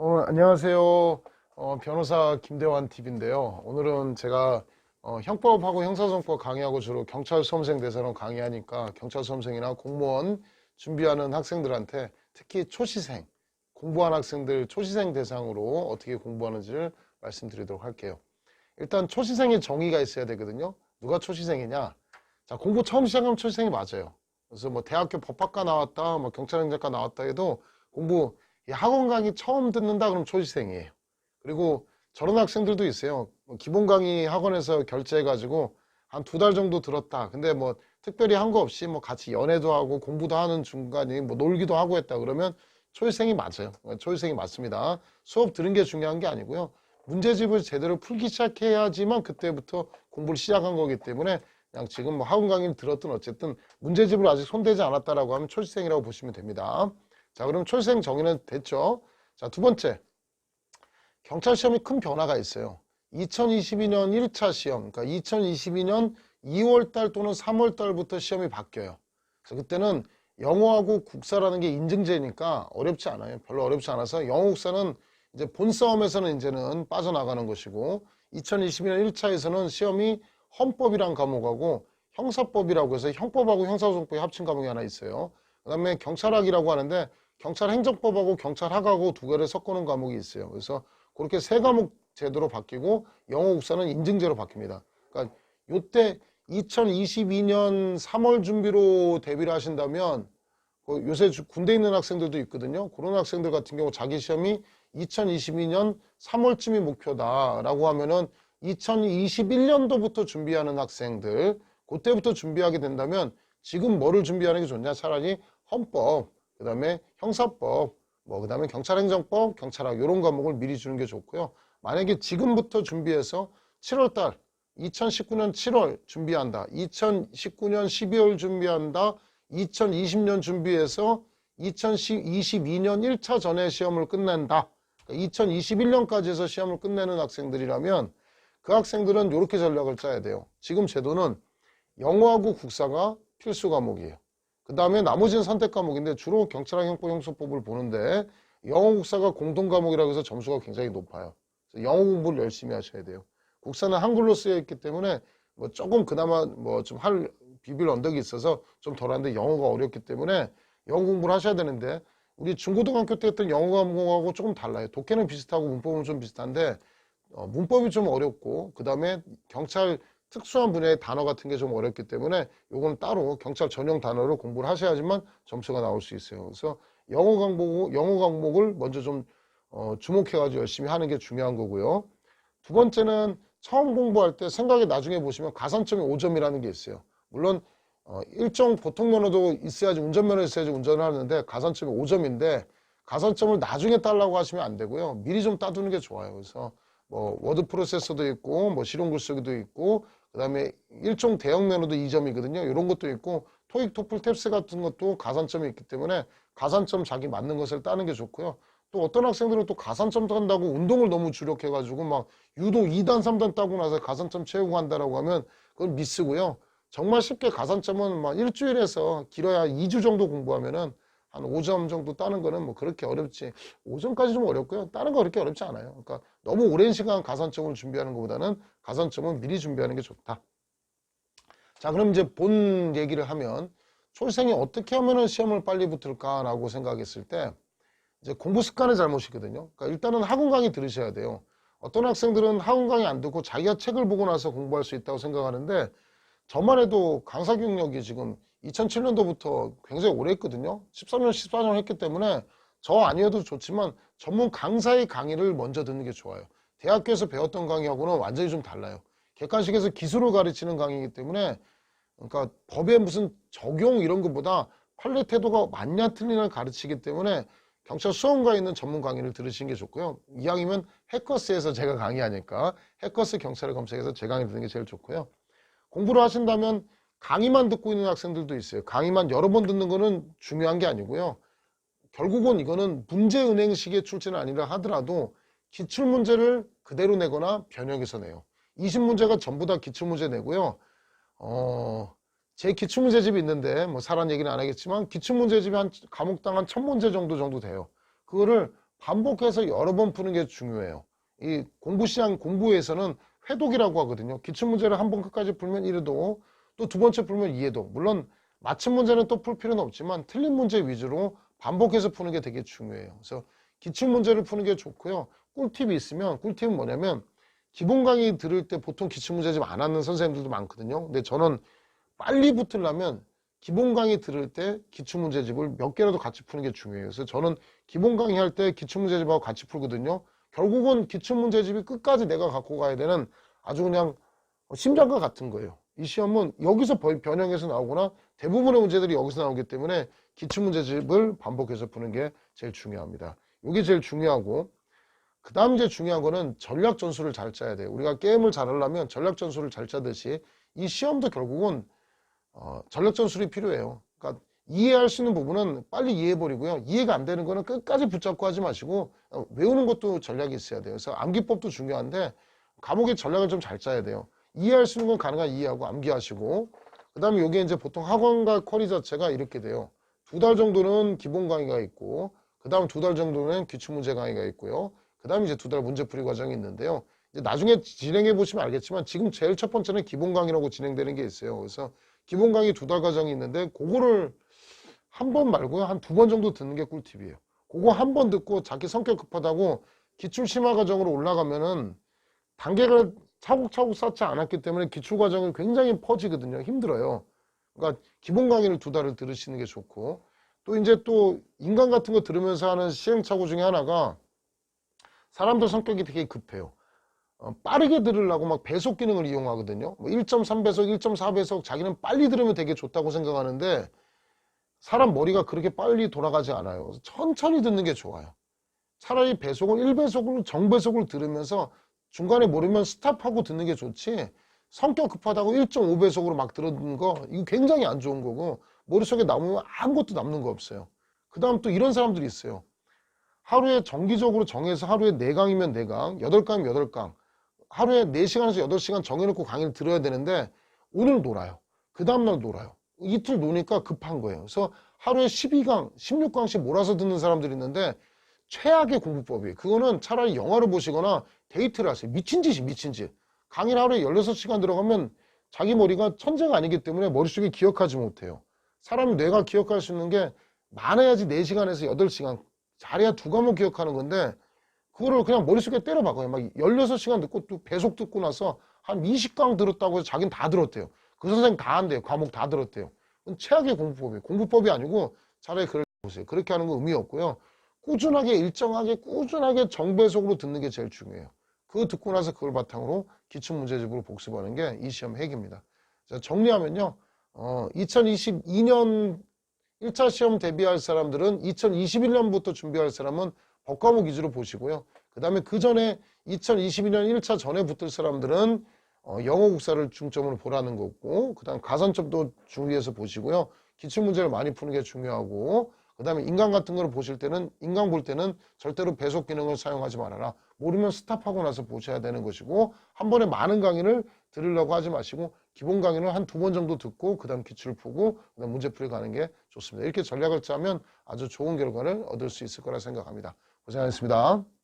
어, 안녕하세요. 어, 변호사 김대환 TV인데요. 오늘은 제가 어, 형법하고 형사소송법 강의하고 주로 경찰 수험생 대상으로 강의하니까 경찰 수험생이나 공무원 준비하는 학생들한테 특히 초시생, 공부한 학생들 초시생 대상으로 어떻게 공부하는지를 말씀드리도록 할게요. 일단 초시생의 정의가 있어야 되거든요. 누가 초시생이냐? 자, 공부 처음 시작하면 초시생이 맞아요. 그래서 뭐 대학교 법학과 나왔다, 뭐 경찰행정과 나왔다 해도 공부 이 학원 강의 처음 듣는다 그러면 초시생이에요. 그리고 저런 학생들도 있어요. 뭐 기본 강의 학원에서 결제해가지고 한 두 달 정도 들었다. 근데 뭐 특별히 한 거 없이 뭐 같이 연애도 하고 공부도 하는 중간에 뭐 놀기도 하고 했다 그러면 초시생이 맞아요. 초시생이 맞습니다. 수업 들은 게 중요한 게 아니고요. 문제집을 제대로 풀기 시작해야지만 그때부터 공부를 시작한 거기 때문에 그냥 지금 뭐 학원 강의를 들었든 어쨌든 문제집을 아직 손대지 않았다라고 하면 초시생이라고 보시면 됩니다. 자, 그럼 초시생 정의는 됐죠? 자, 두 번째. 경찰 시험이 큰 변화가 있어요. 2022년 1차 시험, 그러니까 2022년 2월 달 또는 3월 달부터 시험이 바뀌어요. 그래서 그때는 영어하고 국사라는 게 인증제니까 어렵지 않아요. 별로 어렵지 않아서 영어 국사는 이제 본 싸움에서는 이제는 빠져나가는 것이고 2022년 1차에서는 시험이 헌법이란 과목하고 형사법이라고 해서 형법하고 형사소송법이 합친 과목이 하나 있어요. 그 다음에 경찰학이라고 하는데 경찰 행정법하고 경찰 학하고 두 개를 섞어놓은 과목이 있어요. 그래서 그렇게 세 과목 제도로 바뀌고 영어 국사는 인증제로 바뀝니다. 그러니까 요때 2022년 3월 준비로 대비를 하신다면 그 요새 주- 군대 있는 학생들도 있거든요. 그런 학생들 같은 경우 자기 시험이 2022년 3월쯤이 목표다라고 하면은 2021년도부터 준비하는 학생들 그때부터 준비하게 된다면 지금 뭐를 준비하는 게 좋냐 차라리 헌법 그 다음에 형사법 뭐 그 다음에 경찰행정법 경찰학 이런 과목을 미리 주는 게 좋고요 만약에 지금부터 준비해서 7월달 2019년 7월 준비한다 2019년 12월 준비한다 2020년 준비해서 2022년 1차 전에 시험을 끝낸다 2021년까지 해서 시험을 끝내는 학생들이라면 그 학생들은 이렇게 전략을 짜야 돼요. 지금 제도는 영어하고 국사가 필수 과목이에요. 그 다음에 나머지는 선택 과목인데 주로 경찰학 형법 형소법을 보는데 영어 국사가 공통 과목이라고 해서 점수가 굉장히 높아요. 영어 공부를 열심히 하셔야 돼요. 국사는 한글로 쓰여 있기 때문에 뭐 조금 그나마 뭐 좀 할 비빌 언덕이 있어서 좀 덜한데 영어가 어렵기 때문에 영어 공부를 하셔야 되는데 우리 중고등학교 때 했던 영어 과목하고 조금 달라요. 독해는 비슷하고 문법은 좀 비슷한데 어, 문법이 좀 어렵고 그 다음에 경찰 특수한 분야의 단어 같은 게 좀 어렵기 때문에 요건 따로 경찰 전용 단어로 공부를 하셔야지만 점수가 나올 수 있어요. 그래서 영어 과목, 영어 과목을 먼저 좀 어, 주목해가지고 열심히 하는 게 중요한 거고요. 두 번째는 처음 공부할 때 생각에 나중에 보시면 가산점이 5점이라는 게 있어요. 물론 어, 일정 보통 면허도 있어야지 운전면허 있어야지 운전을 하는데 가산점이 5점인데 가산점을 나중에 따려고 하시면 안 되고요. 미리 좀 따두는 게 좋아요. 그래서 뭐 워드 프로세서도 있고 뭐 실용 글쓰기도 있고 그다음에 일종 대형 면허도 2점이거든요. 이런 것도 있고 토익, 토플, 탭스 같은 것도 가산점이 있기 때문에 가산점 자기 맞는 것을 따는 게 좋고요. 또 어떤 학생들은 또 가산점 딴다고 운동을 너무 주력해가지고 막 유도 2단, 3단 따고 나서 가산점 채우고 한다라고 하면 그건 미스고요. 정말 쉽게 가산점은 막 일주일에서 길어야 2주 정도 공부하면은 한 5점 정도 따는 거는 뭐 그렇게 어렵지. 5점까지 좀 어렵고요. 다른 거 그렇게 어렵지 않아요. 그러니까 너무 오랜 시간 가산점을 준비하는 것보다는 가산점은 미리 준비하는 게 좋다. 자, 그럼 이제 본 얘기를 하면 초생이 어떻게 하면은 시험을 빨리 붙을까라고 생각했을 때 이제 공부 습관의 잘못이거든요. 그러니까 일단은 학원 강의 들으셔야 돼요. 어떤 학생들은 학원 강의 안 듣고 자기가 책을 보고 나서 공부할 수 있다고 생각하는데 저만 해도 강사 경력이 지금 2007년도부터 굉장히 오래 했거든요. 13년, 14년 했기 때문에 저 아니어도 좋지만 전문 강사의 강의를 먼저 듣는 게 좋아요. 대학교에서 배웠던 강의하고는 완전히 좀 달라요. 객관식에서 기술을 가르치는 강의이기 때문에 그러니까 법의 무슨 적용 이런 것보다 판례 태도가 맞냐 틀리냐 가르치기 때문에 경찰 수험가에 있는 전문 강의를 들으시는 게 좋고요. 이왕이면 해커스에서 제가 강의하니까 해커스 경찰을 검색해서 제 강의 듣는 게 제일 좋고요. 공부를 하신다면 강의만 듣고 있는 학생들도 있어요. 강의만 여러 번 듣는 거는 중요한 게 아니고요. 결국은 이거는 문제은행식의 출제는 아니라 하더라도 기출문제를 그대로 내거나 변형해서 내요. 20문제가 전부 다 기출문제 내고요. 어, 제 기출문제집이 있는데 뭐 사란 얘기는 안 하겠지만 기출문제집이 한 과목당 한 1000문제 정도 정도 돼요. 그거를 반복해서 여러 번 푸는 게 중요해요. 이 공부 시장 공부에서는 회독이라고 하거든요. 기출문제를 한 번 끝까지 풀면 이해도 또 두 번째 풀면 이해도 물론 맞힌 문제는 또 풀 필요는 없지만 틀린 문제 위주로 반복해서 푸는 게 되게 중요해요. 그래서 기출 문제를 푸는 게 좋고요. 꿀팁이 있으면 꿀팁은 뭐냐면 기본 강의 들을 때 보통 기출 문제 좀안 하는 선생님들도 많거든요. 근데 저는 빨리 붙으려면 기본 강의 들을 때 기출 문제집을 몇 개라도 같이 푸는 게 중요해요. 그래서 저는 기본 강의 할 때 기출 문제집하고 같이 풀거든요. 결국은 기출 문제집이 끝까지 내가 갖고 가야 되는 아주 그냥 심장과 같은 거예요. 이 시험은 여기서 번- 변형해서 나오거나 대부분의 문제들이 여기서 나오기 때문에 기출문제집을 반복해서 푸는 게 제일 중요합니다. 이게 제일 중요하고 그 다음 이제 중요한 거는 전략 전술을 잘 짜야 돼요. 우리가 게임을 잘 하려면 전략 전술을 잘 짜듯이 이 시험도 결국은 어, 전략 전술이 필요해요. 그러니까 이해할 수 있는 부분은 빨리 이해해버리고요. 이해가 안 되는 거는 끝까지 붙잡고 하지 마시고 어, 외우는 것도 전략이 있어야 돼요. 그래서 암기법도 중요한데 과목의 전략을 좀 잘 짜야 돼요. 이해할 수 있는 건 가능한 이해하고 암기하시고 그 다음에 이게 이제 보통 학원과 쿼리 자체가 이렇게 돼요. 두 달 정도는 기본 강의가 있고 그 다음 두 달 정도는 기출문제 강의가 있고요. 그 다음에 이제 두 달 문제풀이 과정이 있는데요. 이제 나중에 진행해 보시면 알겠지만 지금 제일 첫 번째는 기본 강의라고 진행되는 게 있어요. 그래서 기본 강의 두 달 과정이 있는데 그거를 한 번 말고요. 한 두 번 정도 듣는 게 꿀팁이에요. 그거 한 번 듣고 자기 성격 급하다고 기출 심화 과정으로 올라가면은 단계가 차곡차곡 쌓지 않았기 때문에 기출 과정은 굉장히 퍼지거든요. 힘들어요. 그러니까 기본 강의를 두 달을 들으시는 게 좋고 또 이제 또 인간 같은 거 들으면서 하는 시행착오 중에 하나가 사람들 성격이 되게 급해요. 어, 빠르게 들으려고 막 배속 기능을 이용하거든요. 뭐 1.3배속, 1.4배속 자기는 빨리 들으면 되게 좋다고 생각하는데 사람 머리가 그렇게 빨리 돌아가지 않아요. 천천히 듣는 게 좋아요. 차라리 배속을 1배속으로 정배속을 들으면서 중간에 모르면 스탑하고 듣는 게 좋지 성격 급하다고 1.5배속으로 막 들었는 거 이거 굉장히 안 좋은 거고 머릿속에 남으면 아무것도 남는 거 없어요. 그 다음 또 이런 사람들이 있어요. 하루에 정기적으로 정해서 하루에 4강이면 4강, 8강이면 8강 하루에 4시간에서 8시간 정해놓고 강의를 들어야 되는데 오늘 놀아요. 그 다음날 놀아요. 이틀 노니까 급한 거예요. 그래서 하루에 12강, 16강씩 몰아서 듣는 사람들이 있는데 최악의 공부법이에요. 그거는 차라리 영화를 보시거나 데이트를 하세요. 미친 짓이 미친 짓. 강의를 하루에 16시간 들어가면 자기 머리가 천재가 아니기 때문에 머릿속에 기억하지 못해요. 사람이 뇌가 기억할 수 있는 게 많아야지 4시간에서 8시간. 잘해야 두 과목 기억하는 건데 그거를 그냥 머릿속에 때려 박아요. 막 16시간 듣고 또 배속 듣고 나서 한 20강 들었다고 해서 자기는 다 들었대요. 그 선생님 다 한대요. 과목 다 들었대요. 그건 최악의 공부법이에요. 공부법이 아니고 차라리 그걸 보세요. 그렇게 하는 건 의미 없고요. 꾸준하게 일정하게 꾸준하게 정배속으로 듣는 게 제일 중요해요. 그거 듣고 나서 그걸 바탕으로 기출문제집으로 복습하는 게 이 시험 핵입니다. 자, 정리하면요. 어, 2022년 1차 시험 대비할 사람들은 2021년부터 준비할 사람은 법과목 위주로 보시고요. 그 다음에 그 전에 2022년 1차 전에 붙을 사람들은 어, 영어 국사를 중점으로 보라는 거고, 그 다음 가산점도 주의해서 보시고요. 기출문제를 많이 푸는 게 중요하고, 그 다음에 인강 같은 거를 보실 때는, 인강 볼 때는 절대로 배속 기능을 사용하지 말아라. 모르면 스탑하고 나서 보셔야 되는 것이고, 한 번에 많은 강의를 들으려고 하지 마시고, 기본 강의는 한 두 번 정도 듣고, 그 다음 기출을 푸고, 그 다음 문제풀이 가는 게 좋습니다. 이렇게 전략을 짜면 아주 좋은 결과를 얻을 수 있을 거라 생각합니다. 고생하셨습니다.